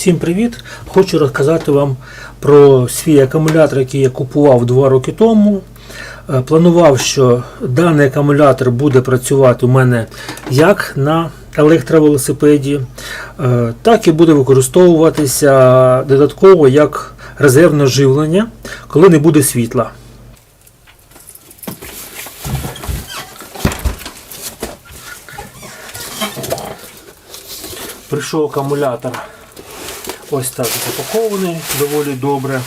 Всім привіт! Хочу розказати вам про свій акумулятор, який я купував 2 роки тому. Е, Планував, що даний акумулятор буде працювати у мене як на електровелосипеді, е, так і буде використовуватися додатково як резервне живлення, коли не буде світла. Прийшов акумулятор ось так запакований доволі добре.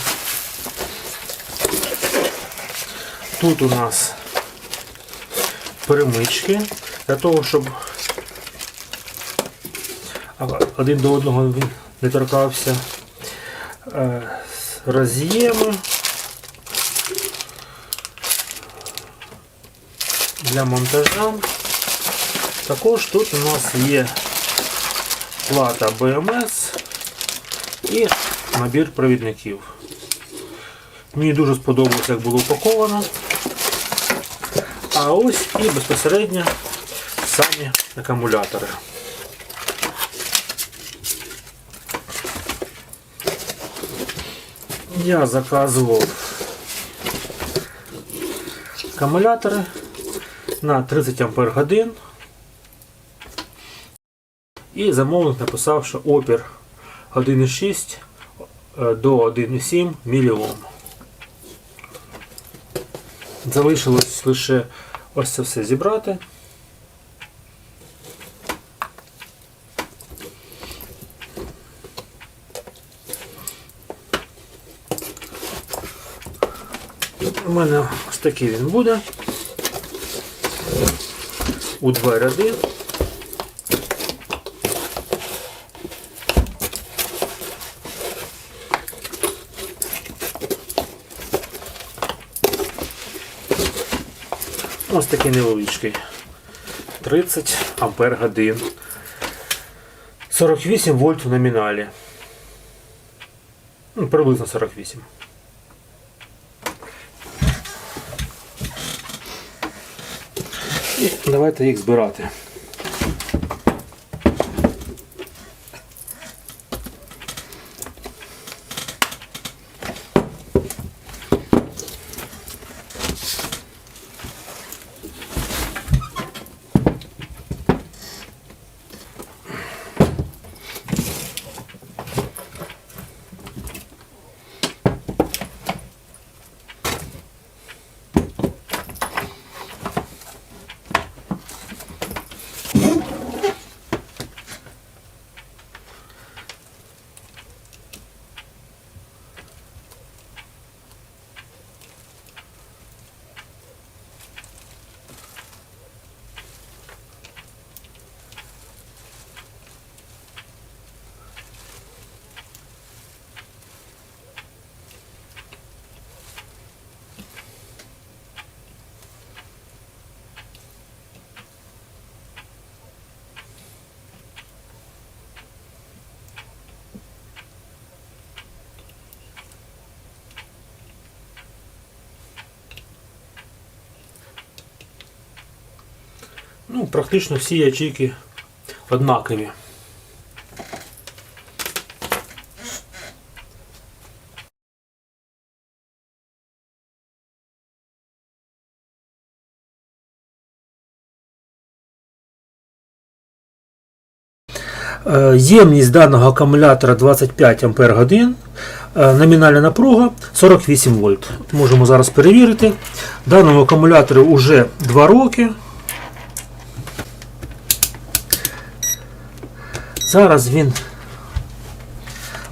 Тут у нас перемички для того, щоб один до одного він не торкався. Е, Роз'єми для монтажа. Також тут у нас є плата BMS і набір провідників. Мені дуже сподобалося, як було упаковано. А ось і безпосередньо самі акумулятори. Я заказував акумулятори на 30 Ампер годин. І замовник написав, що опір 1,6 е, до 1,7 мільйон. Залишилось лише ось це все зібрати. У мене ось такий він буде. У два ряди. Ось такий невеличкий. 30 ампер годин. 48 вольт в номіналі. Ну, приблизно 48. І давайте їх збирати. Ну, практично всі ячейки однакові. Е, Ємність даного акумулятора 25 Ампер годин. Е, Номінальна напруга 48 вольт. Можемо зараз перевірити. Даному акумулятору вже 2 роки. Зараз він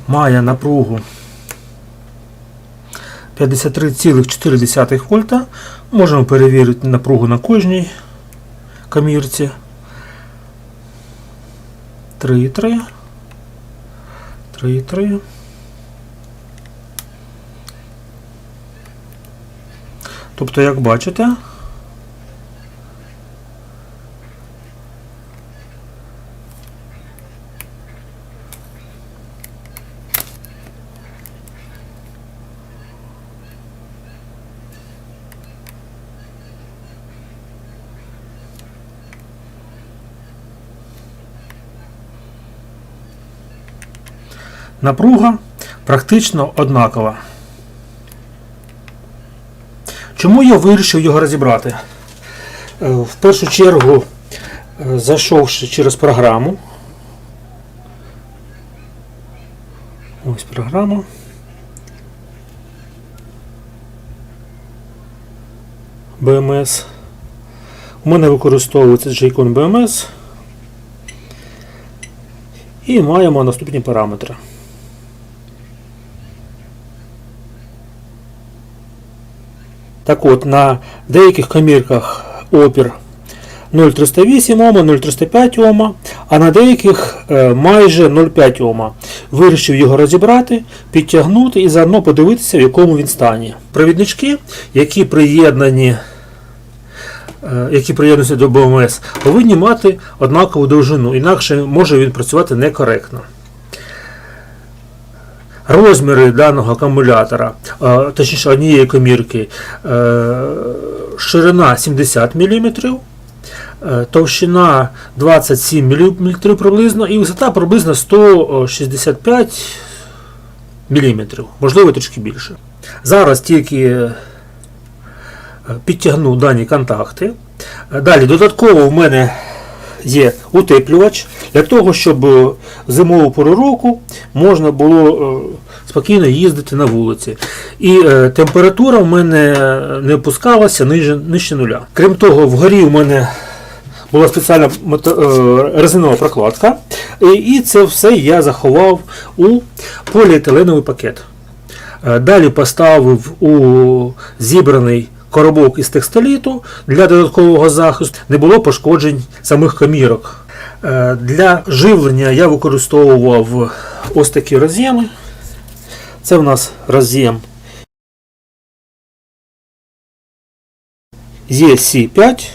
має напругу 53,4 вольта. Можемо перевірити напругу на кожній камірці. 3,3. 3,3. Тобто, як бачите, напруга практично однакова. Чому я вирішив його розібрати? Е, В першу чергу, е, зайшовши через програму. Ось програма. BMS. У мене використовується JCON BMS. І маємо наступні параметри. Так от, на деяких комірках опір 0,308 Ома, 0,305 Ома, а на деяких е, майже 0,5 Ома. Вирішив його розібрати, підтягнути і заодно подивитися, в якому він стані. Провіднички, які приєднані е, які приєднуються до БМС, повинні мати однакову довжину, інакше може він працювати некоректно. Розміри даного акумулятора, точніше однієї комірки, е, ширина 70 мм, е, товщина 27 мм приблизно і висота приблизно 165 мм, можливо трішки більше. Зараз тільки е, підтягну дані контакти. Далі додатково в мене є утеплювач для того, щоб е, зимову пору року можна було е, спокійно їздити на вулиці. І е, температура в мене не опускалася нижче нуля. Крім того, вгорі в мене була спеціальна резинова прокладка, і, це все я заховав у поліетиленовий пакет. Далі поставив у зібраний коробок із текстоліту для додаткового захисту. Не було пошкоджень самих комірок. Е, Для живлення я використовував ось такі роз'єми. Це в нас роз'єм EC5.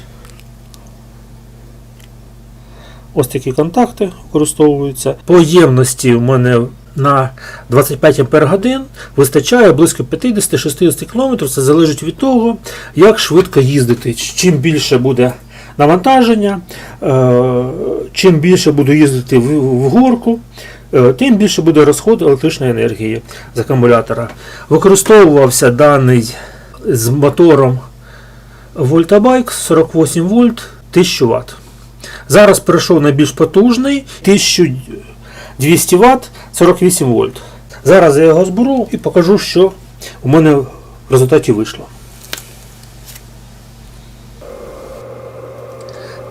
Ось такі контакти використовуються. По ємності в мене на 25 Ах вистачає близько 50-60 км. Це залежить від того, як швидко їздити. Чим більше буде навантаження, е, чим більше буду їздити в, горку, е, тим більше буде розход електричної енергії з акумулятора. Використовувався даний з мотором Voltabike 48 вольт 1000 Вт. Зараз перейшов на більш потужний 1200 Вт 48 вольт. Зараз я його зберу і покажу, що у мене в результаті вийшло.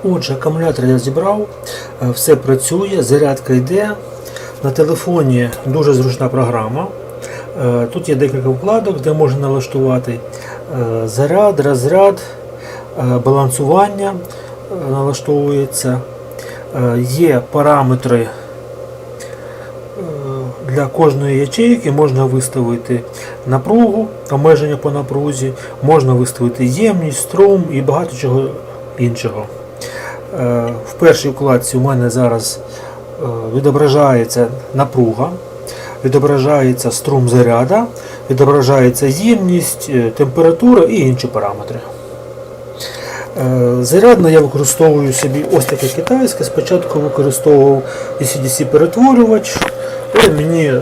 Отже, акумулятор я зібрав, е, все працює, зарядка йде. На телефоні дуже зручна програма. Е, Тут є декілька вкладок, де можна налаштувати е, заряд, розряд, балансування налаштовується. Є параметри для кожної ячейки можна виставити напругу, обмеження по напрузі, можна виставити ємність, струм і багато чого іншого. Е, В першій вкладці у мене зараз е, відображається напруга, відображається струм заряда, відображається ємність, е, температура і інші параметри. Зарядно я використовую собі ось таке китайське. Спочатку використовував DC-DC перетворювач, але мені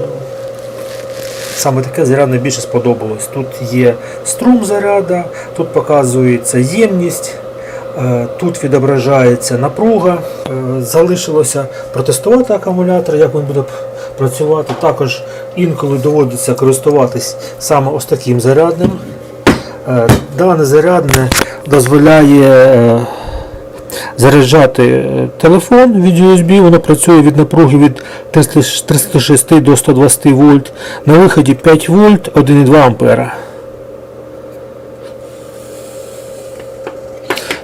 саме таке зарядне більше сподобалось. Тут є струм заряда, тут показується ємність, е, тут відображається напруга. Е, Залишилося протестувати акумулятор, як він буде працювати. Також інколи доводиться користуватись саме ось таким зарядним. Е, Дане зарядне дозволяє заряджати е, телефон від USB, воно працює від напруги від 36 до 120 вольт. На виході 5 вольт 1,2 ампера.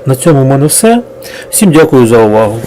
На цьому в мене все. Всім дякую за увагу.